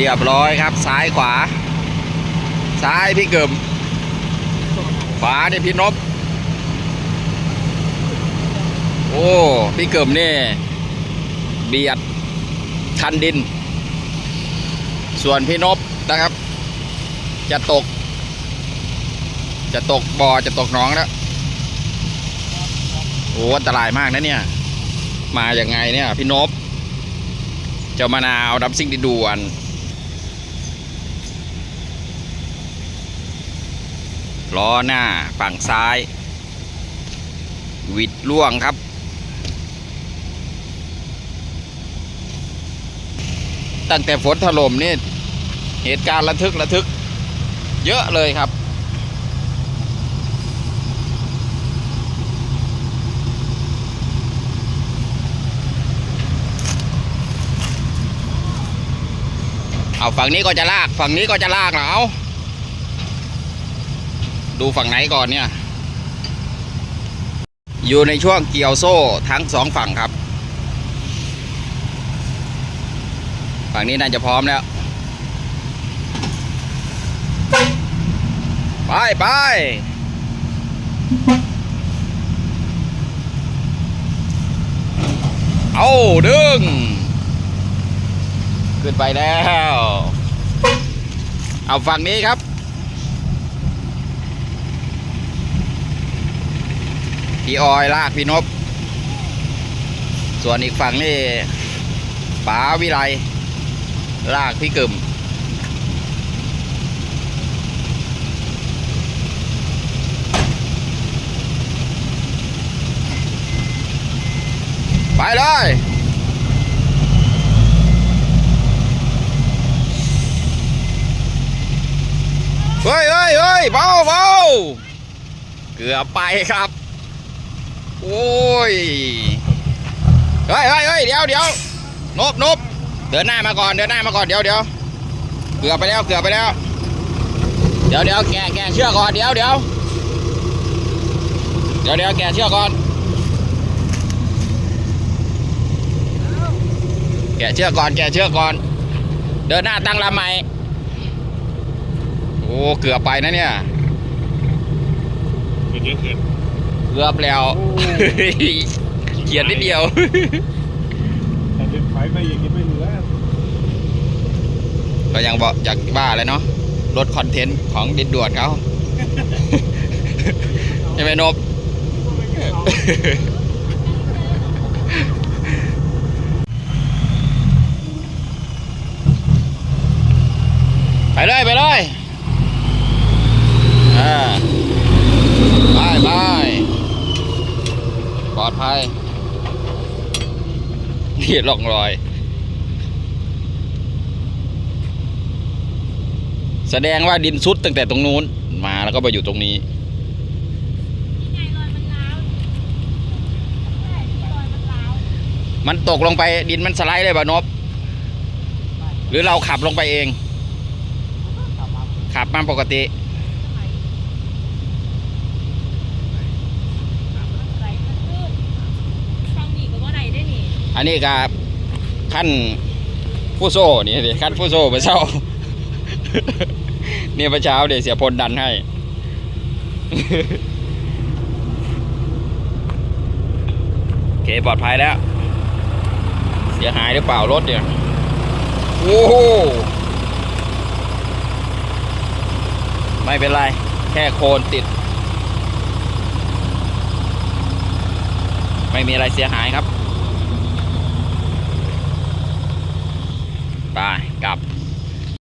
รียบร้อยครับ ซ้ายขวา ซ้ายพี่เกิมขวาเนี่พี่นบโอ้พี่เกิมเนี่ยเบียดคันดิน ส่วนพี่นบนะครับ จะตก จะตกบ่อจะตกหนองแล้วโอ้อันตรายมากนะเนี่ย มาอย่างไงเนี่ย พี่นบเจ้ามะนาวดับซิ่งดินด่วน ล้อหน้าฝั่งซ้าย วิดล่วงครับ ตั้งแต่ฝนถล่มนี่ เหตุการณ์ระทึกระทึก เยอะเลยครับเอาฝั่งนี้ก็จะลาก ฝั่งนี้ก็จะลากเหรอ ดูฝั่งไหนก่อนเนี่ย อยู่ในช่วงเกี่ยวโซ่ทั้งสองฝั่งครับ ฝั่งนี้น่าจะพร้อมแล้ว ไปไปเอาดึง ขึ้นไปแล้ว เอาฝั่งนี้ครับ พี่ออยลากพี่นบส่วนอีกฝั่งนี่ป๋าวิไลลากพี่กึ่มไปเลยเฮ้ยเฮ้ยเฮ้ยเบาเบาเกือบไปครับ โอ้ย เฮ้ยเฮ้ยเฮ้ยเดี๋ยวเดี๋ยวนบนบเดินหน้ามาก่อน เดินหน้ามาก่อน เดี๋ยวเดี๋ยวเกือบไปแล้ว เกือบไปแล้ว เดี๋ยวเดี๋ยวแกแกเชือกก่อน เดี๋ยวเดี๋ยวเดี๋ยวเดี๋ยวแกเชือกก่อน แกเชือกก่อน แกเชือกก่อน เดินหน้าตั้งลำใหม่ โอ้ เกือบไปนะเนี่ยเป็นเยอะเกิน เกือบแล้วเขียนนิดเดียวแต่เป็นไฟไม่ยังไม่เหลือก็ยังบอกอยากบ้าเลยเนาะลดคอนเทนต์ของดินด่วนเขาใช่ไหมนบ ไปเลยไปเลยอ่าไปไปป ลอดภัยนี่ร่องรอย แสดงว่าดินซุดตั้งแต่ตรงนู้น มาแล้วก็มาอยู่ตรงนี้มันตกลงไปดินมันสไลด์เลยบ่นบ หรือเราขับลงไปเอง ขับมาปกติ อันนี้กับขั้นผู้โซ่นี่ดิขั้นผู้โซ่ไปเช่าเนี่ยประเช้าเดี๋ยวเสียพลดันให้ โอเคปลอดภัยแล้ว เสียหายหรือเปล่ารถเนี่ย โอ้โห ไม่เป็นไร แค่โคนติด ไม่มีอะไรเสียหายครับ ไปกลับ